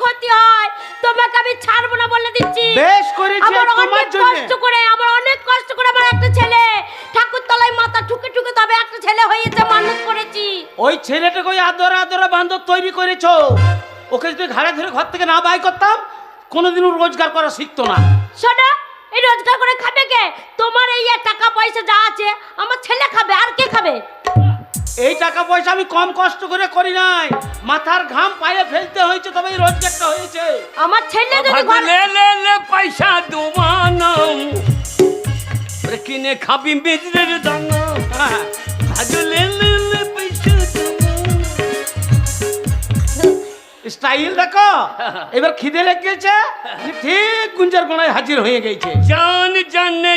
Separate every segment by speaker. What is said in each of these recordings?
Speaker 1: ক্ষতি হয় তোমাকে আমি ছাড়বো না বলে দিচ্ছি
Speaker 2: বেশ করেছি আমার জন্য কষ্ট
Speaker 1: করে আমার অনেক কষ্ট করে আমার একটা ছেলে ঠাকুর তলায় মাথা ঠুকে ঠুকে তবে একটা ছেলে হয়েছে মানুষ করেছি
Speaker 2: ওই ছেলেটা কই আদর আদর বান্ধব তৈরি করেছো ওকে যদি ঘাড়ে ধরে ঘর থেকে না বাই করতাম কোনোদিন রোজগার করা শিখতো না
Speaker 1: শোনা এই রোজগার করে খাবে কে তোমার এই টাকা পয়সা যা আছে আমার ছেলে খাবে আর কে খাবে
Speaker 2: এই টাকা পয়সা আমি কম কষ্ট করে করি নাই মাথার ঘাম পায়ে ফেলতে হয়েছে তবে রোজগারটা হয়েছে
Speaker 1: আমার ছেলে যদি ঘর-
Speaker 2: লে লে লে পয়সা দুমানো কিনে খাবি মেজরের দানা লে লে লে পয়সা দুমানো স্টাইল দেখো এবার খিদে লেগেছে ঠিক গুঞ্জার গোনায় হাজির হয়ে গেছে जान जाने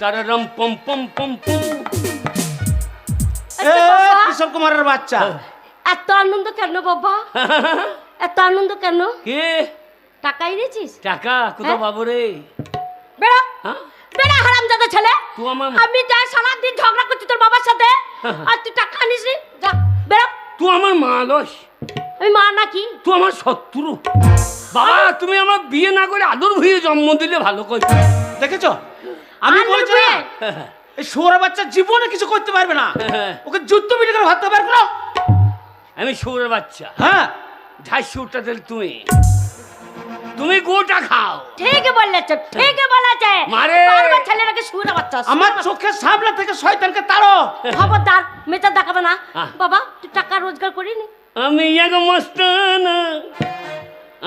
Speaker 2: তার রম পম পম পম পম কিশোর কুমারের বাচ্চা হ্যাঁ।
Speaker 1: এত আনন্দ কেন বাবা এত আনন্দ কেন কে টাকা এনেছিস
Speaker 2: টাকা কোথাও হ্যাঁ। পাবো রে
Speaker 1: বেড়া হ্যাঁ? বেড়া হারামজাদা ছেলে তুই আমার আমি যা সারা দিন ঝগড়া করছি তোর বাবার সাথে আর তুই টাকা আনিস নি যা বেড়া
Speaker 2: তুই আমার মা লস
Speaker 1: আমি মা নাকি
Speaker 2: তুই আমার শত্রু বাবা তুমি আমার বিয়ে না করে আদর হয়ে জন্ম দিলে ভালো করে দেখেছ আমি বলছি এই সৌরা বাচ্চা জীবনে কিছু করতে পারবে না হ্যাঁ। ওকে যুদ্ধ মিলে করে ভাবতে পারবে না আমি সৌরা বাচ্চা হ্যাঁ ঢাইশোটা দিল তুমি তুমি গোটা খাও
Speaker 1: ঠিক বলেছো ঠিক বলেছ মারে বারবার নাকি শুয়ে বাচ্চা
Speaker 2: আমার চোখের সামনে থেকে শয়তানকে তাড়ো
Speaker 1: খবরদার মেটা দেখাবে না বাবা তুই টাকা রোজগার করিনি
Speaker 2: আমি এক মস্তানা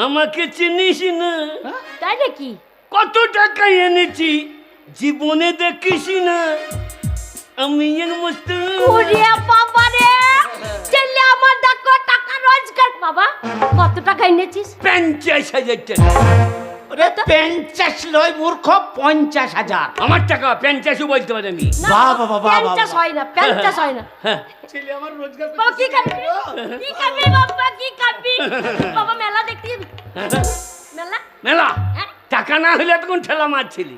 Speaker 2: আমাকে চিনিস না হ্যাঁ? তাই নাকি কত টাকা এনেছি জীবনে দেখিস না আমি এর মতো
Speaker 1: কোরিয়া বাবা রে চলে আমার দেখো টাকা রোজগার বাবা কত টাকা এনেছিস
Speaker 2: পঞ্চাশ হাজার টাকা ওরে পঞ্চাশ লয় মূর্খ পঞ্চাশ হাজার আমার টাকা পঞ্চাশও বলতে পারি আমি
Speaker 1: বাবা বাবা পঞ্চাশ হয় না পঞ্চাশ হয় না হ্যাঁ,
Speaker 2: হ্যাঁ। ছেলে আমার রোজগার বাবা
Speaker 1: কি খাবি কি খাবি বাবা কি খাবি বাবা মেলা দেখতে হ্যাঁ। মেলা
Speaker 2: মেলা টাকা না হলে তখন ঠেলা মারছিলি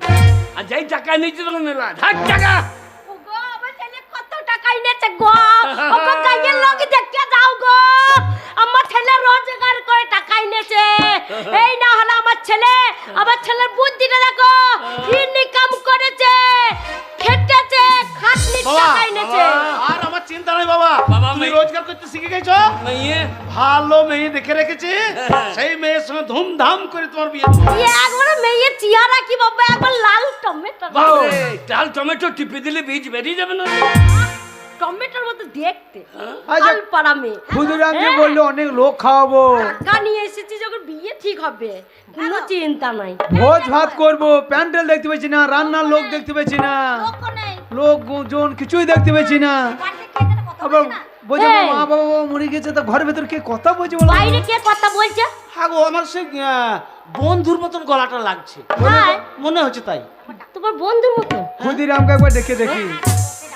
Speaker 2: আর যেই টাকা নিয়েছি তখন নিলা ধার টাকা
Speaker 1: কত টাকা আমার ছেলে রোজগার করে টাকা এই না হলে আমার ছেলে আমার ছেলের বুদ্ধিটা দেখো কি নিকাম করেছে খেটেছে খাটনি টাকা
Speaker 2: আর আমার চিন্তা নাই বাবা বাবা তুমি রোজগার করতে শিখে গেছো ভালো মেয়ে দেখে রেখেছি হ্যাঁ। সেই মেয়ে সঙ্গে ধুমধাম করে তোমার বিয়ে
Speaker 1: একবার মেয়ের চেহারা কি বাবা একবার লাল টমেটো
Speaker 2: লাল টমেটো টিপে দিলে বীজ বেরিয়ে যাবে না
Speaker 1: টমেটোর মতো দেখতে হ্যাঁ? আল আচ্ছা, পাড়া মেয়ে
Speaker 2: খুদুরাম যে হ্যাঁ? বললো অনেক লোক খাওয়াবো
Speaker 1: টাকা নিয়ে এসেছি যখন বিয়ে ঠিক হবে কোনো চিন্তা নাই
Speaker 2: ভোজ ভাত করব প্যান্ডেল দেখতে পেয়েছি না রান্নার লোক হ্যাঁ। দেখতে পেয়েছি না লোক জন কিছুই দেখতে পেয়েছি না আবার বলছে মা হ্যাঁ। বাবা মরে গেছে তো ঘরের ভেতর কে কথা বলছে বলো
Speaker 1: বাইরে কে কথা বলছে
Speaker 2: হাগো হ্যাঁ আমার সে বন্ধুর মতন গলাটা লাগছে মনে হচ্ছে তাই
Speaker 1: তোমার বন্ধুর মতন হ্যাঁ।
Speaker 2: ক্ষুদিরামকে একবার দেখে দেখি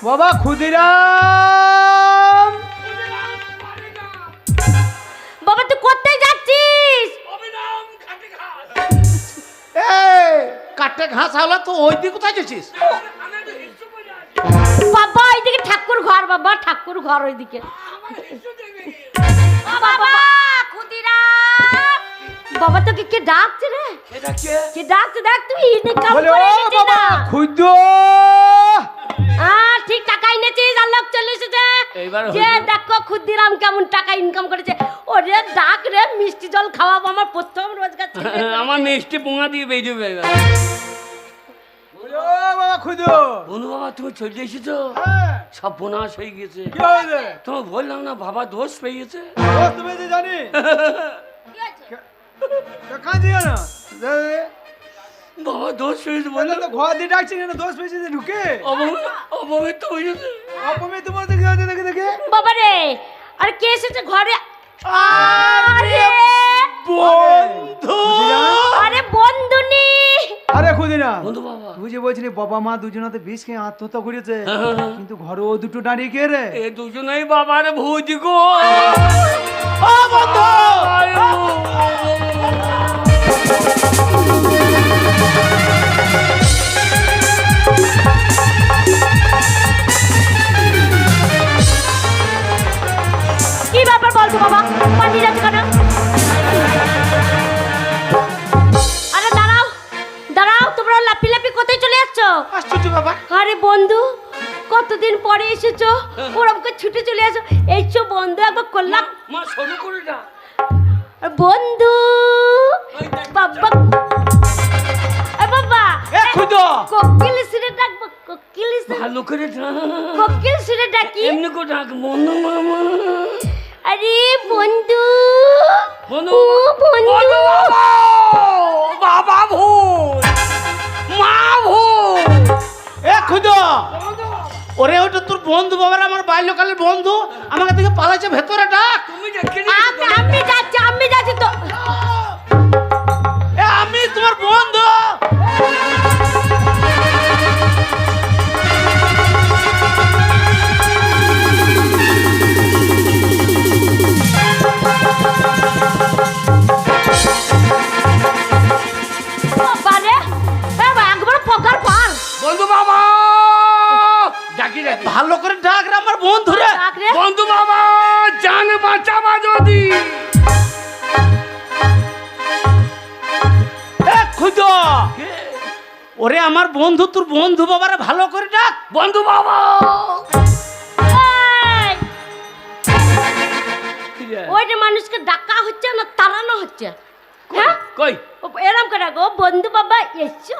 Speaker 2: বাবা ক্ষুদিরাম
Speaker 1: বাবা তুই কোথায় যাচ্ছিস
Speaker 2: কাটে ঘাস হলো তো ওই দিকে কোথায় যাচ্ছিস
Speaker 1: বাবা ওইদিকে ঠাকুর ঘর বাবা ঠাকুর ঘর ওইদিকে বাবা ক্ষুদিরাম বাবা তোকে কে ডাকছে রে কে ডাকছে দেখ তুই কাম করে না হ্যাঁ ঠিক টাকা এনেছিস আর চলে এসেছে যে দেখো ক্ষুদিরাম কেমন টাকা ইনকাম করেছে ওরে ডাক রে মিষ্টি জল খাওয়াবো আমার প্রথম রোজগার
Speaker 2: আমার মিষ্টি পোঙা দিয়ে বেজে খুদো বন্ধু বাবা তুমি চলে এসেছো হ্যাঁ। সব বোনাশ হয়ে গেছে তোমার বললাম না বাবা দোষ পেয়ে গেছে পেয়েছে জানি বাবা ঢুকে অপমিত দেখে দেখে
Speaker 1: বাবা রে আর কে ঘরে
Speaker 2: আরে বন্ধু
Speaker 1: আরে বন্ধু
Speaker 2: আরে খুদিনা বন্ধু বাবা তুই যে বলছিলি বাবা মা দুজনাতে বিষ খেয়ে আত্মহত্যা করেছে হ্যাঁ, হ্যাঁ, হ্যাঁ। কিন্তু ঘরে ও দুটো দাঁড়িয়ে কে রে এ দুজনেই বাবার ভুজ গো ও বন্ধু
Speaker 1: কি ব্যাপার বলতো বাবা পাঠিয়ে যাচ্ছে কেন আসো ছুটে চলে আসো এই চো বন্ধু একবার করলাম মা বন্ধু বাবা বাবা এ খুদো কোকিল সিরে ডাকবো কোকিল
Speaker 2: ভালো করে ডাক
Speaker 1: কোকিল সিরে ডাকি
Speaker 2: এমনি করে ডাক বন্ধু মামা
Speaker 1: আরে বন্ধু বন্ধু বন্ধু
Speaker 2: বাবা ভূত মা ভূত এ খুদো ওরে ওটা তোর বন্ধু বাবার আমার বাল্যকালের বন্ধু আমাকে থেকে পালাচ্ছে ভেতরে ডাক
Speaker 1: আমি যাচ্ছি আমি যাচ্ছি তো
Speaker 2: আমি তোমার বন্ধু তো ওরে আমার বন্ধু তোর বন্ধু বাবারা ভালো করে ডাক বন্ধু বাবা
Speaker 1: ওই মানুষকে ডাকা হচ্ছে না তাড়ানো হচ্ছে হ্যাঁ কই এরম করে গো বন্ধু বাবা এসছো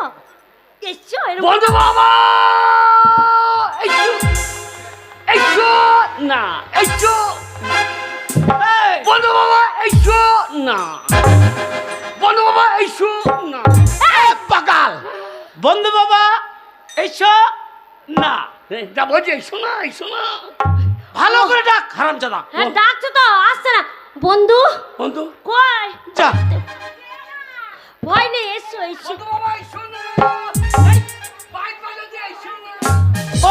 Speaker 1: এসছো
Speaker 2: বন্ধু বাবা এসছো না এসছো বন্ধু বাবা এসছো না বন্ধু বাবা এসছো বন্ধু বাবা এইসো না এটা বলছি এইসো না এইসো না ভালো করে ডাক হারাম চাদা
Speaker 1: হ্যাঁ ডাকছো তো আসছে না বন্ধু বন্ধু কই যা ভয় নেই এসো এসো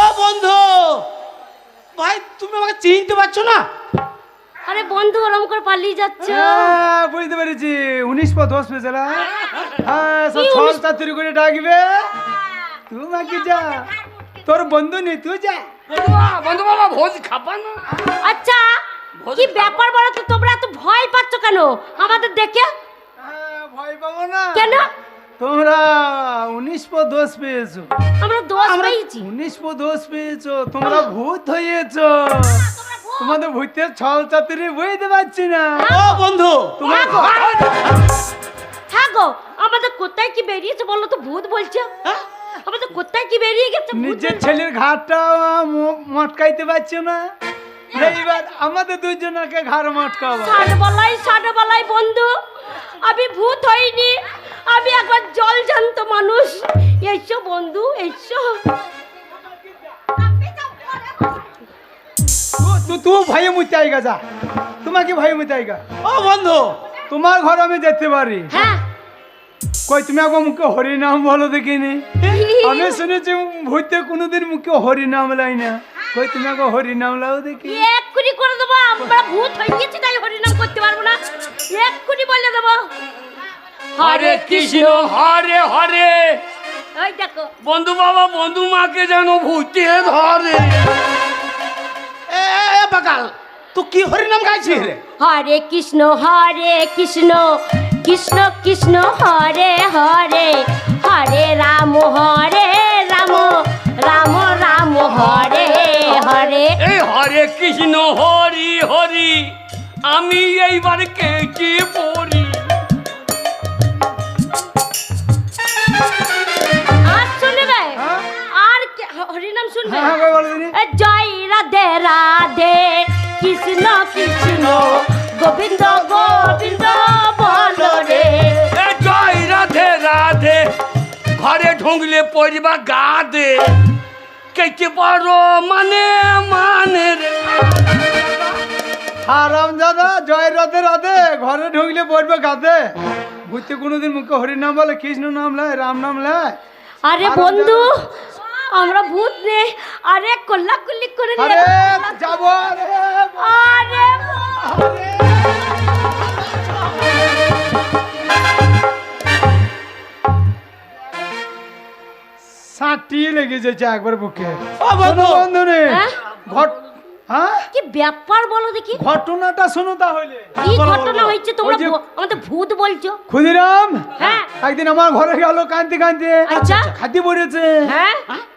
Speaker 2: ও বন্ধু ভাই তুমি আমাকে চিনতে পারছো না
Speaker 1: আরে বন্ধু ওরম করে পালিয়ে যাচ্ছে
Speaker 2: হ্যাঁ, বুঝতে পেরেছি উনিশ পর দশ পেয়েছিলাম হ্যাঁ, হ্যাঁ সব ছলতা চুরি করে ডাকবে হ্যাঁ। তুই নাকি হ্যাঁ, যা তোর বন্ধু নেই তুই যা বন্ধু বাবা ভোজ খাপান
Speaker 1: আচ্ছা কি ব্যাপার বলো তো তোমরা এত ভয় পাচ্ছ কেন আমাদের দেখে
Speaker 2: ভয় পাবো না কেন তোমরা উনিশ পো দোষ পেয়েছো
Speaker 1: আমরা দোষ পেয়েছি
Speaker 2: উনিশ পো দোষ পেয়েছো তোমরা ভূত হয়েছো তোমাদের ভূতের ছল চাতুরি বুঝতে পারছি না ও বন্ধু তোমার
Speaker 1: থাকো আমাদের কোথায় কি বেরিয়েছে বলো তো ভূত বলছে হ্যাঁ? আমাদের কোথায় কি বেরিয়ে গেছে
Speaker 2: নিজের ছেলের ঘাটটা মটকাইতে পারছে না হ্যাঁ। এইবার আমাদের দুজনকে ঘর মটকাবো
Speaker 1: ষাট বলাই ষাট বলাই বন্ধু আমি ভূত হইনি আমি একবার জল জানত মানুষ এইসো বন্ধু এইসো
Speaker 2: তু ভাই মুতে আইগা যা তোমাকে ভাই মুতে আইগা ও বন্ধু তোমার ঘর আমি যেতে পারি হ্যাঁ কই তুমি আগে মুখে হরি নাম বলো দেখিনি আমি শুনেছি ভূতে কোনোদিন মুখে হরি নাম লাই না কই তুমি আগে হরি নাম লাও দেখি
Speaker 1: এক্ষুনি করে দেবো আমরা ভূত হয়ে গেছি তাই হরি নাম করতে পারবো না এক্ষুনি বলে দেবো
Speaker 2: হরে কৃষ্ণ হরে হরে ওই দেখো বন্ধু বাবা বন্ধু মাকে যেন ভূতে ধরে এ বাকাল তো কি হরি নাম গাইছিস রে
Speaker 1: হরে কৃষ্ণ হরে কৃষ্ণ কৃষ্ণ কৃষ্ণ হরে হরে হরে রাম হরে রাম রাম রাম হরে হরে
Speaker 2: হরে কৃষ্ণ হরি হরি আমি এইবার কেঁচে পড়ি
Speaker 1: হ্যাঁ? হ্যাঁ, হ্যাঁ, জয় রাধে রাধে কৃষ্ণ কৃষ্ণ গোবিন্দ গোবিন্দ
Speaker 2: ঠংলে পড়বা গা দে কেটে পারো মানে মানে রে আরাম দাদা জয় রাধে রাধে ঘরে ঢুকলে পড়বে গাদে ঘুরতে কোনোদিন মুখে হরি নাম বলে কৃষ্ণ নাম লয় রাম নাম লয়
Speaker 1: আরে বন্ধু আমরা ভূত নে আরে কল্লা কুল্লি করে
Speaker 2: আরে যাব আরে আরে আরে সাটি লেগে যাচ্ছে একবার বুকে ও বন্ধু বন্ধু রে হ্যাঁ? ঘট
Speaker 1: হ্যাঁ কি ব্যাপার বলো দেখি
Speaker 2: ঘটনাটা শোনো তাহলে
Speaker 1: কি ঘটনা হয়েছে তোমরা আমাদের ভূত বলছো
Speaker 2: ক্ষুদিরাম হ্যাঁ একদিন আমার ঘরে গেল কান্তি কান্তি আচ্ছা খাদি পড়েছে হ্যাঁ, হ্যাঁ?